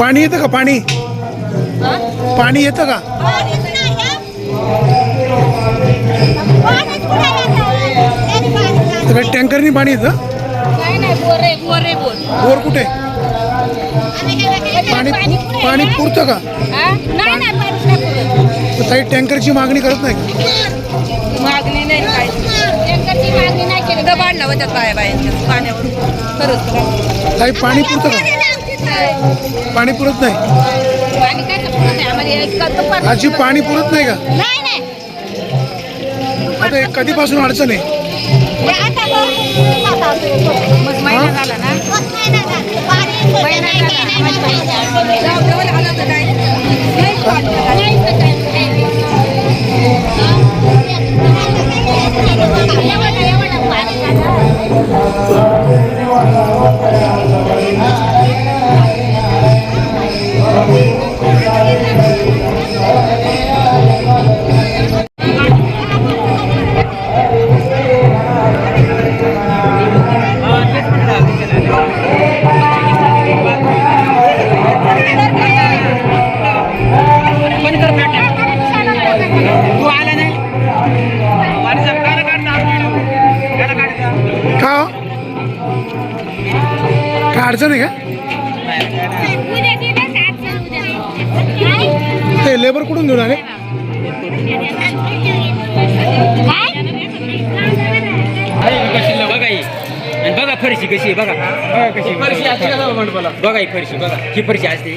पाणी येतं का? पाणी. पाणी येतं का? तर काही टँकरनी पाणी येतं? बोर आहे बोर आहे बोर. बोर कुठे? पाणी पाणी पुरतं का? नाही नाही पाणीच नाही पुरत. तर काही टँकरची मागणी करत नाही का? मागणी नाही काय. टँकरची मागणी नाही केली. बाया बायांच्या पाण्यावर. खरंच. काही पाणी पुरतं का? पाणी पुरत नाही? पाणी काय पुरत आहे आम्हाला इतकं दुपार आजी पाणी पुरत नाही का? नाही नाही. आता हे कधीपासून अडचण आहे? हे आता बघ. मग महिना झाला ना? महिना झाला. जाऊ देऊ आलं तर काय नाहीच पाणी अडचण आहे का? ते लेबर कुठून घेऊन आले? कशी बघा ही. आणि बघा फरशी कशी आहे बघा. बघा कशी? फरशी बघा ही फरशी बघा. ही फरशी असते.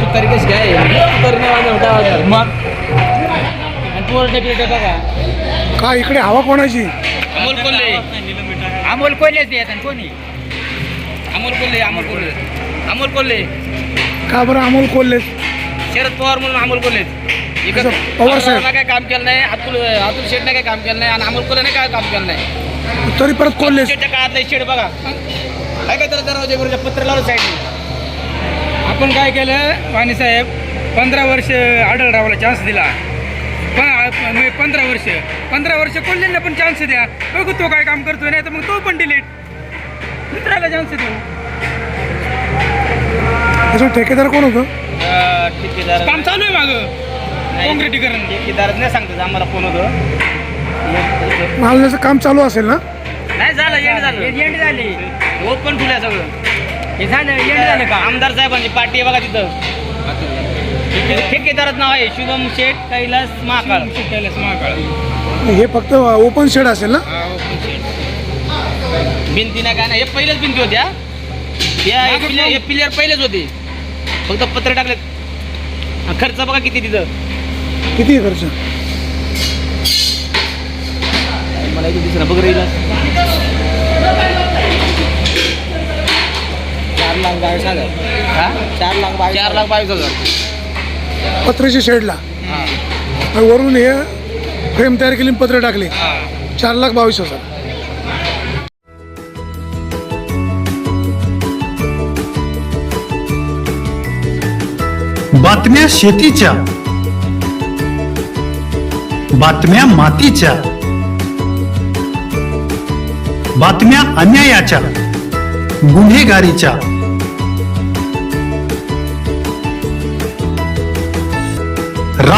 तुतारी कशी काय? मग? आणि पोरं बिरटं बघा. का इकडे हवा कोणाची? अमोल कोल्हे. अमोल कोल्हेच देत आणि कोणी? अमोल कोल्हे अमोल कोल्हे. अमोल कोल्हे. का बरं अमोल कोल्हे? शरद पवार म्हणून अमोल कोल्हे. अच्छा, पवार साहेब. काय काम केलं नाही अतुल अतुल शेटने काय काम केलं नाही आणि अमोल कोल्हेने काय काम केलं नाही. तरी परत कोल्हे. शेटच्या काळातलं शेड बघा. काय काय त्याला दरवाजे बरोबर पत्र लावलं साईडने. आपण काय केलं वाणी साहेब पंधरा वर्ष आढळरावाला चान्स दिला. पंधरा वर्ष. पंधरा वर्ष कोल्हेला पण चान्स द्या. बघू तो काय काम करतोय नाही तर मग तो पण डिलीट दुसऱ्याला चान्स देऊ. ठेकेदार कोण होतं? ठेकेदार काम चालू आहे मागं. काँक्रिटीकरण ठेकेदार नाही सांगतो आम्हाला फोन होतं. मालण्याचं काम चालू असेल ना? नाही झालं एंड झालं. एंड झाली. ओपन ठुल्या सगळं. हे झालं एंड झालं का? आमदार साहेबांची पार्टी आहे बघा तिथं. ठेकेदारात नाव आहे शुभम शेठ कैलास महाकाळ. कैलास महाकाळ. हे फक्त ओपन शेड असेल ना? भिंती नाही काय नाही हे पहिलेच भिंती होत्या. या हे पिल्लर हे पिल्लर पहिलेच होते. फक्त पत्र टाकले खर्च बघा किती तिथं. किती आहे खर्च? मला इथे दिसणार बघ राहिला चार लाख बावीस हजार. हा? चार लाख बावीस चार लाख बावीस हजार. पत्र्याच्या शेडला. हा आणि वरून हे फ्रेम तयार केली पत्र टाकले. चार लाख बावीस हजार. बातम्या शेतीच्या. बातम्या मातीच्या. बातम्या अन्यायाच्या. गुन्हेगारीच्या.